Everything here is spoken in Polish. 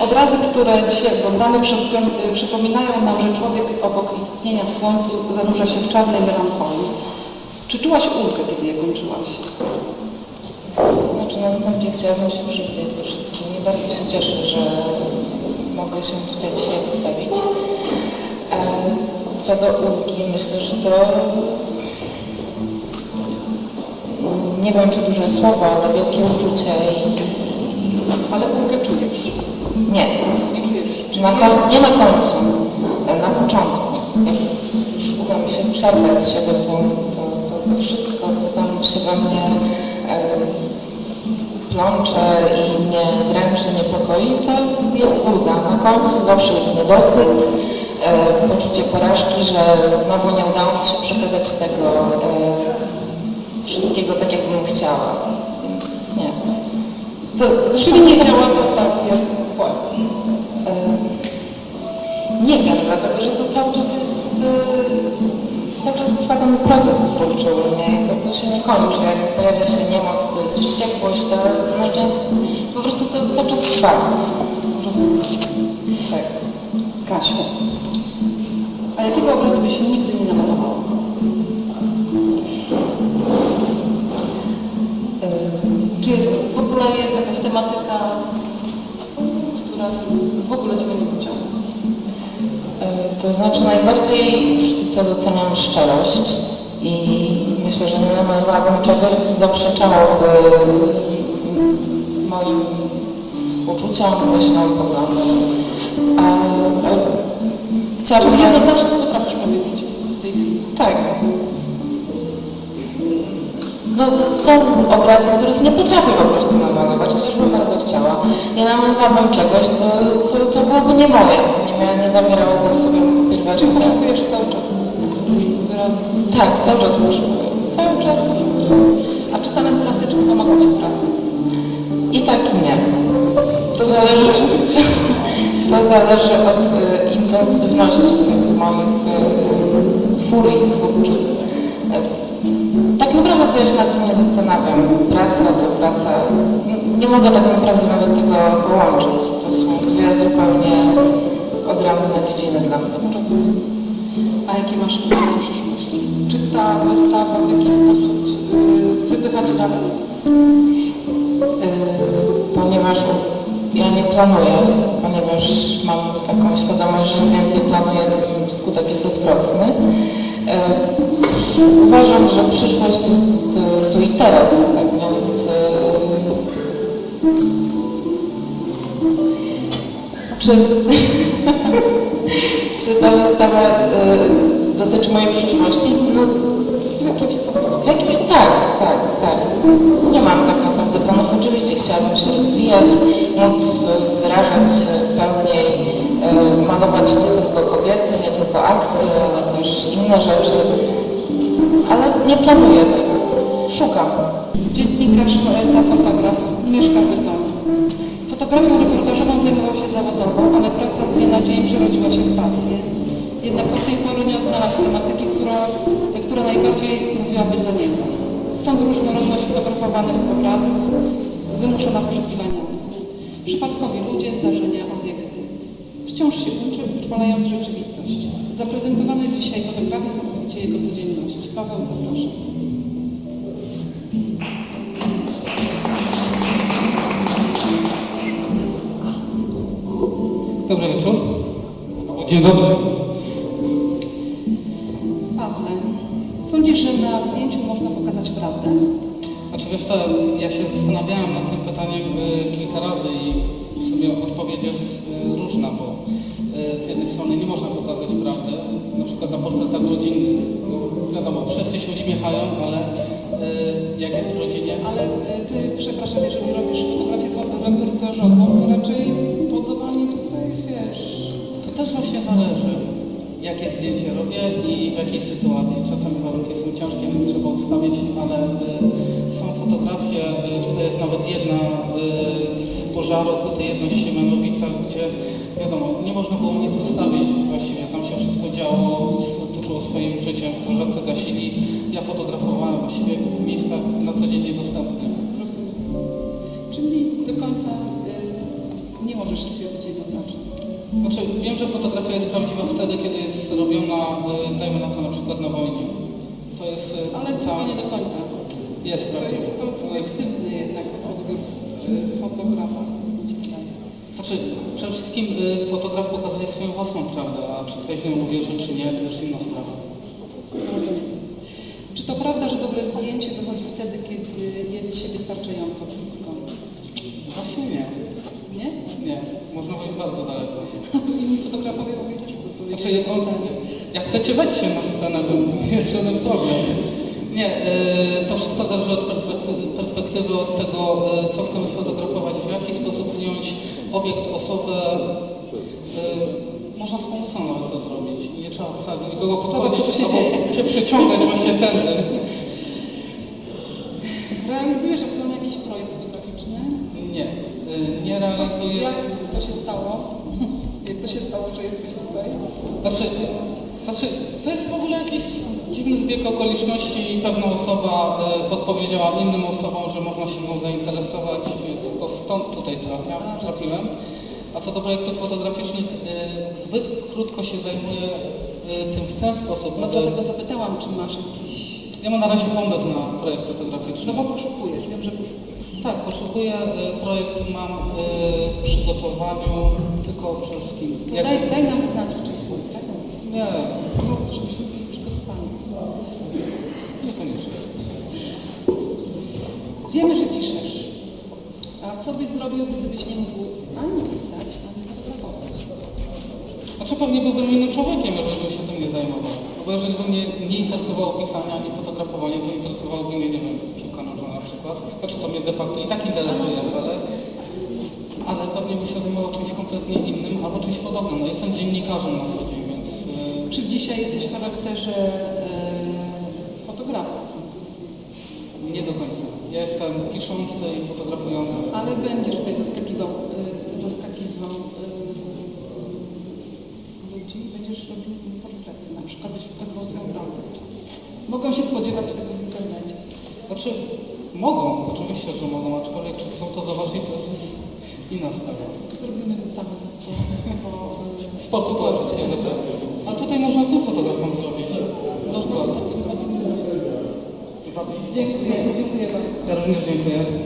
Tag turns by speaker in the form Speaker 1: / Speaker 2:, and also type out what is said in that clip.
Speaker 1: Obrazy, które dzisiaj oglądamy, y, przypominają nam, że człowiek obok istnienia w słońcu zanurza się w czarnej melancholii. Czy czułaś ulgę, kiedy je kończyłaś?
Speaker 2: Znaczy na wstępie chciałabym się przywitać ze wszystkimi. Bardzo się cieszę, że mogę się tutaj dzisiaj wystawić. E, Co do ulgi, myślę, że to nie wiem czy duże słowo, ale wielkie uczucie i
Speaker 1: Ale ulgę.
Speaker 2: Nie, na koń, nie na końcu, na początku. Jak już uda mi się przerwać z siebie ból, to, to, to wszystko, co tam się we mnie e, plącze i mnie dręczy, niepokoi, to jest ulga. Na końcu zawsze jest niedosyt, e, poczucie porażki, że znowu nie udało mi się przekazać tego e, wszystkiego tak, jakbym chciała. Więc nie.
Speaker 1: To, czyli nie
Speaker 2: Wiem, dlatego że to cały czas jest, e, cały czas trwa ten proces twórczy u mnie i to, to się nie kończy. Jak pojawia się niemoc, to jest wściekłość, na szczęście po prostu to cały czas trwa. Tak.
Speaker 1: Kasiu, a jakiego obrazu byś nigdy nie namalowała? Czy jest, w ogóle jest jakaś tematyka, która w ogóle Ciebie nie pociąga?
Speaker 2: E, To znaczy najbardziej sztuce doceniam szczerość i myślę, że nie namalowałabym czegoś, co zaprzeczałoby moim uczuciom, myślom, poglądom. A, a chciałabym...
Speaker 1: Czyli jednoznacznie potrafisz powiedzieć w tej chwili.
Speaker 2: Tak. No, są obrazy, których nie potrafię po prostu namalować, chociażbym bardzo chciała. Nie namalowałabym czegoś, co, co, co byłoby nie moje, co nie, mia- nie zawierałoby w sobie
Speaker 1: Czy
Speaker 2: pierwiastków.
Speaker 1: poszukujesz cały czas?
Speaker 2: Tak, cały czas poszukuję. Cały czas.
Speaker 1: A czy talent plastyczny pomaga Ci w pracy?
Speaker 2: I tak i nie. To zależy, to zależy od y, intensywności moich y, furii twórczych. Y, tak naprawdę ja się nad tym nie zastanawiam. Praca to praca. Nie mogę tak naprawdę nawet tego połączyć. To są dwie zupełnie odrębne dziedziny dla mnie.
Speaker 1: Rozumiem. A jakie masz przyszłość? Czy ta wystawa w jakiś sposób yy, wypycha Cię dalej?
Speaker 2: Yy, ponieważ ja nie planuję, ponieważ mam taką świadomość, że im więcej planuję, tym skutek jest odwrotny. Yy, uważam, że przyszłość jest czy, czy ta wystawa yy, dotyczy mojej przyszłości? No,
Speaker 1: W jakimś
Speaker 2: w jakimś tak, tak, tak. Nie mam tak naprawdę planów. Oczywiście chciałabym się rozwijać, móc wyrażać pełniej, e, malować nie tylko kobiety, nie tylko akty, ale też inne rzeczy. Ale nie planuję tego. Szukam.
Speaker 1: Dziennikarz, poeta, fotograf, mieszka w Bytomiu. Fotografią reportażową zajmował się zawodowo, ale praca z dnia na dzień przerodziła się w pasję. Jednak od tej pory nie odnalazł tematyki, która, która najbardziej mówiłaby za niego. Stąd różnorodność fotografowanych obrazów wymuszona poszukiwaniami. Przypadkowi ludzie, zdarzenia, obiekty. Wciąż się uczy, utrwalając rzeczywistość. Zaprezentowane dzisiaj fotografie są odbicie jego codzienności. Paweł, zapraszam.
Speaker 3: Dobry wieczór. Dzień dobry.
Speaker 1: Pawle, sądzisz, że na zdjęciu można pokazać prawdę?
Speaker 3: Znaczy wiesz co, ja się zastanawiałem nad tym pytaniem y, kilka razy i sobie odpowiedź jest y, różna, bo y, z jednej strony nie można pokazać prawdy, na przykład na portretach rodzinnych. Wiadomo, wszyscy się uśmiechają, ale y, jak jest w rodzinie,
Speaker 1: Ale y, ty, przepraszam, jeżeli robisz fotografię fotoreportażową, to raczej
Speaker 3: to też właśnie zależy, jakie zdjęcie robię i w jakiej sytuacji. Czasami warunki są ciężkie, więc trzeba odstawić, ale y, są fotografie, y, tutaj jest nawet jedna y, z pożaru, tutaj jedna z Siemianowicach, gdzie wiadomo, nie można było nic zostawić właściwie, tam się wszystko działo, toczyło swoim życiem, strażacy gasili, ja fotografowałem właściwie w miejscach na co dzień niedostępnych.
Speaker 1: Rozumiem. Czyli do końca nie możesz stwierdzić,
Speaker 3: Znaczy, wiem, że fotografia jest prawdziwa wtedy, kiedy jest robiona, y, dajmy na to na przykład na wojnie. To jest... y,
Speaker 1: Ale to nie do końca.
Speaker 3: Jest
Speaker 1: To
Speaker 3: prawdziwa.
Speaker 1: jest to subiektywny jednak odbiór y, fotografa.
Speaker 3: Znaczy, przede wszystkim fotograf pokazuje swoją własną prawdę, a czy ktoś nią uwierzy, czy nie, to już inna sprawa.
Speaker 1: Czy to prawda, że dobre zdjęcie wychodzi wtedy, kiedy jest się wystarczająco blisko?
Speaker 3: Właśnie nie.
Speaker 1: Nie?
Speaker 3: Nie, można być bardzo daleko.
Speaker 1: Inni fotografowie mogli też.
Speaker 3: Znaczy, jak, on, jak chcecie wejdźcie na scenę, to jest żaden problem. Nie, y, to wszystko zależy od perspektywy, perspektywy od tego, y, co chcemy sfotografować, w jaki sposób ująć obiekt, osobę. Y, można z pomysłu nawet to zrobić. Nie trzeba wcale do nikogo podchodzić,
Speaker 1: co się
Speaker 3: się przyciągać właśnie tędy
Speaker 1: aktualnie jakiś projekt fotograficzny?
Speaker 3: Nie, y, nie realizuję.
Speaker 1: Jak to się stało? Jak to się stało, że jesteś tutaj?
Speaker 3: Znaczy, znaczy, to jest w ogóle jakiś dziwny zbieg okoliczności i pewna osoba e, podpowiedziała innym osobom, że można się mną zainteresować, więc to stąd tutaj trafia, trafiłem. A co do projektów fotograficznych, e, zbyt krótko się zajmuję e, tym w ten sposób.
Speaker 1: No dlatego zapytałam, czy masz jakiś...
Speaker 3: ja mam na razie pomysł na projekt fotograficzny.
Speaker 1: No bo poszukujesz, wiem, że poszukujesz.
Speaker 3: Tak, poszukuję, e, projekt mam e, w przygotowaniu, tylko przede wszystkim... Jak-
Speaker 1: daj, daj nam znać wcześniej, tak?
Speaker 3: Nie,
Speaker 1: No, żebyśmy byli przygotowani.
Speaker 3: niekoniecznie.
Speaker 1: Wiemy, że piszesz. A co byś zrobił, gdybyś nie mógł ani pisać, ani fotografować?
Speaker 3: Znaczy pewnie byłbym innym człowiekiem, jeżeli się tym nie zajmował. No Bo jeżeli by mnie nie interesowało pisanie ani fotografowanie, to interesowałoby mnie, nie wiem, przykład. Znaczy to mnie de facto i tak interesuje, ale, ale pewnie bym się zajmował czymś kompletnie innym albo czymś podobnym. No jestem dziennikarzem na co dzień, więc yy,
Speaker 1: Czy dzisiaj jesteś w charakterze e, fotografa?
Speaker 3: nie do końca. Ja jestem piszący i fotografujący.
Speaker 1: Ale będziesz tutaj zaskakiwał, e, zaskakiwał e, ludzi, będziesz robił portrety, na przykład byś pokazywał swoją prawdę. Mogą się spodziewać tego w internecie.
Speaker 3: Znaczy mogą, oczywiście, że mogą, aczkolwiek czy chcą to zobaczyć, to jest inna sprawa.
Speaker 1: Zrobimy wystawę po, po,
Speaker 3: Sportu poetyckiego, tak? A tutaj można tym fotografom zrobić. Zabić.
Speaker 1: Dziękuję, dziękuję bardzo.
Speaker 3: Ja również dziękuję.